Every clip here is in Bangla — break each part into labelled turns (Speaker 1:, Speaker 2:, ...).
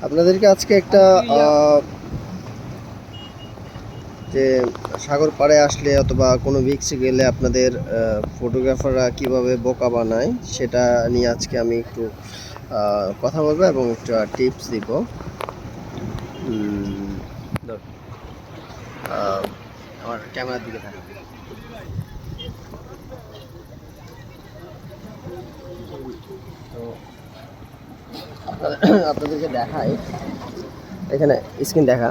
Speaker 1: আপনাদেরকে আজকে একটা যে সাগর পাড়ে আসলে অথবা কোনো বিক্সে গেলে আপনাদের ফটোগ্রাফাররা কীভাবে বোকা বানায় সেটা নিয়ে আজকে আমি একটু কথা বলব এবং একটা টিপস দিব। আমার ক্যামেরার দিকে থাকে তো আপনাদের- আপনাদেরকে দেখাই। এখানে স্ক্রিন দেখা।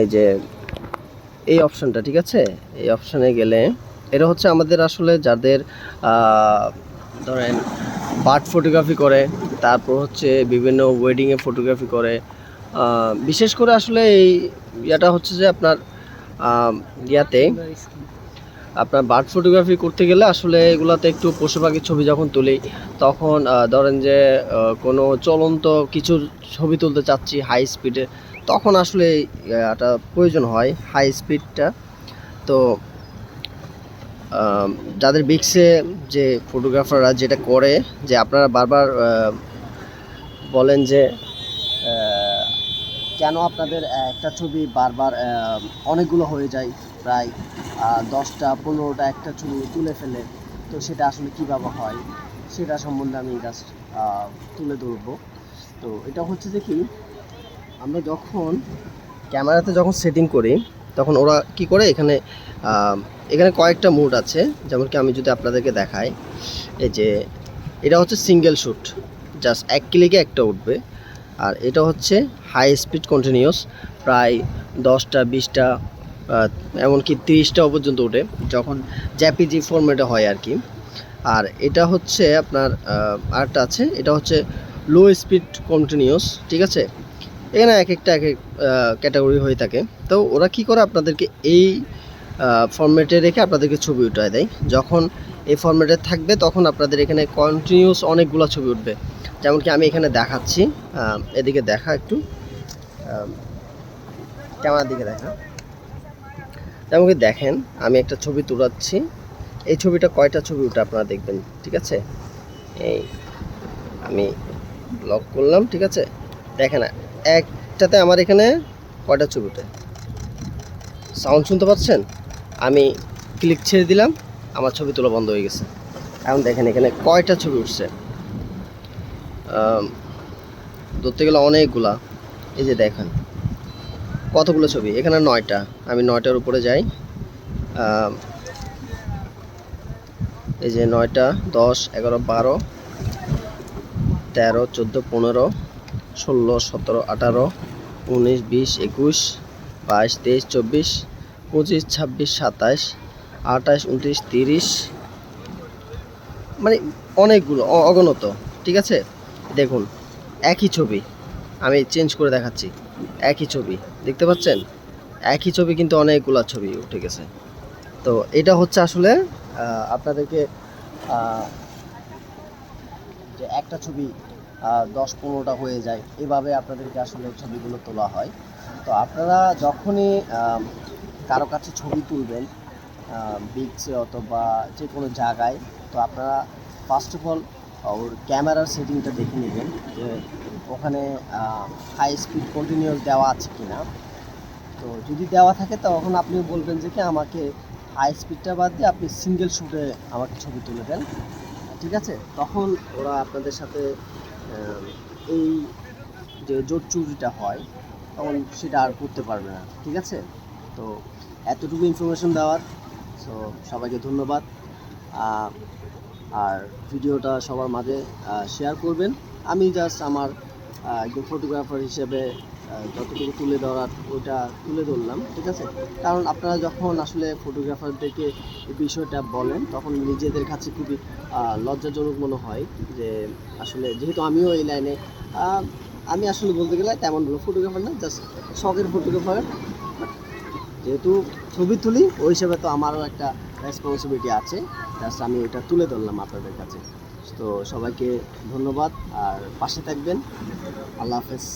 Speaker 1: এই যে, এই অপশানটা, ঠিক আছে? এই অপশানে গেলে, এটা হচ্ছে আমাদের আসলে যাদের ধরেন, বার্ড ফটোগ্রাফি করে, তারপর হচ্ছে বিভিন্ন ওয়েডিংয়ে ফটোগ্রাফি করে বিশেষ করে আসলে এই ইয়াটা হচ্ছে যে আপনার ইয়াতে আপনার বার্ড ফটোগ্রাফি করতে গেলে আসলে এগুলাতে একটু পশু পাখির ছবি যখন তুলি, তখন ধরেন যে কোনো চলন্ত কিছু ছবি তুলতে চাচ্ছি হাই স্পিডে তখন আসলে এটা প্রয়োজন হয় হাই স্পিডটা তো যাদের বিক্সে যে ফটোগ্রাফাররা যেটা করে, যে আপনারা বারবার বলেন যে কেন আপনাদের একটা ছবি বারবার অনেকগুলো হয়ে যায় প্রায় দশটা, পনেরোটা একটা ছবি তুলে ফেলে। তো সেটা আসলে কীভাবে হয়, সেটা সম্বন্ধে আমি জাস্ট তুলে ধরবো। তো এটা হচ্ছে যে কি, আমরা যখন ক্যামেরাতে যখন সেটিং করি, তখন ওরা কি করে এখানে এখানে কয়েকটা মুড আছে। যেমন কি আমি যদি আপনাদেরকে দেখাই, এই যে এটা হচ্ছে সিঙ্গেল শ্যুট জাস্ট এক ক্লিকে একটা উঠবে। আর এটা হচ্ছে হাই স্পিড কন্টিনিউস প্রায় দশটা, বিশটা এমনকি তিরিশটাও পর্যন্ত ওঠে, যখন জ্যাপিজি ফরম্যাটে হয় আর কি। আর এটা হচ্ছে আপনার আরেকটা আছে, এটা হচ্ছে লো স্পিড কন্টিনিউস ঠিক আছে? এখানে এক একটা, এক এক ক্যাটাগরি হয়ে থাকে। তো ওরা কি করে? আপনাদেরকে এই ফরম্যাটে রেখে আপনাদেরকে ছবি উঠায় দেয়। যখন এই ফরম্যাটে থাকবে, তখন আপনাদের এখানে কন্টিনিউস অনেকগুলো ছবি উঠবে। যেমন কি আমি এখানে দেখাচ্ছি এদিকে দেখা একটু। ক্যামেরার দিকে দেখা। যেমন কি দেখেন, আমি একটা ছবি তুলাচ্ছি। এই ছবিটা কয়টা ছবি উঠে আপনারা দেখবেন, ঠিক আছে? এই আমি লক করলাম, ঠিক আছে? দেখেন, একটাতে আমার এখানে কয়টা ছবি উঠে সাউন্ড শুনতে পাচ্ছেন? আমি ক্লিক ছেড়ে দিলাম, আমার ছবি তোলা বন্ধ হয়ে গেছে। এখন দেখেন, এখানে কয়টা ছবি উঠছে? ধরতে গেলে অনেকগুলা। এই যে দেখেন কতগুলো ছবি? এখানে নয়টা। আমি নয়টার উপরে যাই। এই যে নয়টা, দশ, এগারো, বারো, তেরো, চোদ্দ, পনেরো, ষোলো, সতেরো, আঠারো, উনিশ, বিশ, একুশ, বাইশ, তেইশ, চব্বিশ, পঁচিশ, ছাব্বিশ সাতাশ আঠাশ উনত্রিশ, তিরিশ মানে অনেকগুলো অগণত। ঠিক আছে? দেখুন, একই ছবি। আমি চেঞ্জ করে দেখাচ্ছি। একই ছবি, দেখতে পাচ্ছেন? একই ছবি কিন্তু অনেকগুলা ছবি উঠে গেছে। তো এটা হচ্ছে আসলে আপনাদেরকে যে একটা ছবি দশ পনেরোটা হয়ে যায়, এভাবে আপনাদেরকে আসলে ছবিগুলো তোলা হয়। তো আপনারা যখনই কারও কাছে ছবি তুলবেন বিচে অথবা যে কোনো জায়গায়, তো আপনারা ফার্স্ট অফ অল ওর ক্যামেরার সেটিংটা দেখে নেবেন, যে ওখানে হাই স্পিড কন্টিনিউস দেওয়া আছে কি না তো যদি দেওয়া থাকে, তখন আপনি বলবেন যে কি আমাকে হাই স্পিডটা বাদ দিয়ে আপনি সিঙ্গেল শ্যুটে আমাকে ছবি তুলে দেন। ঠিক আছে? তখন ওরা আপনাদের সাথে এই যে জোট চুরিটা হয়, তখন সেটা আর করতে পারবে না। ঠিক আছে? তো এতটুকু ইনফরমেশন দেওয়ার। সো সবাইকে ধন্যবাদ। আর ভিডিওটা সবার মাঝে শেয়ার করবেন। আমি জাস্ট আমার একজন ফটোগ্রাফার হিসেবে যতটুকু তুলে ধরার, ওইটা তুলে ধরলাম, ঠিক আছে? কারণ আপনারা যখন আসলে ফটোগ্রাফারদেরকে বিষয়টা বলেন, তখন নিজেদের কাছে খুবই লজ্জাজনক মনে হয় যে, আসলে যেহেতু আমিও এই লাইনে আমি আসলে বলতে গেলে তেমন ভালো ফটোগ্রাফার না জাস্ট শখের ফটোগ্রাফার যেহেতু ছবি তুলি, ওই হিসেবে তো আমারও একটা রেসপন্সিবিলিটি আছে জাস্ট আমি এটা তুলে ধরলাম আপনাদের কাছে। তো সবাইকে ধন্যবাদ আর পাশে থাকবেন। আল্লাহ হাফেজ।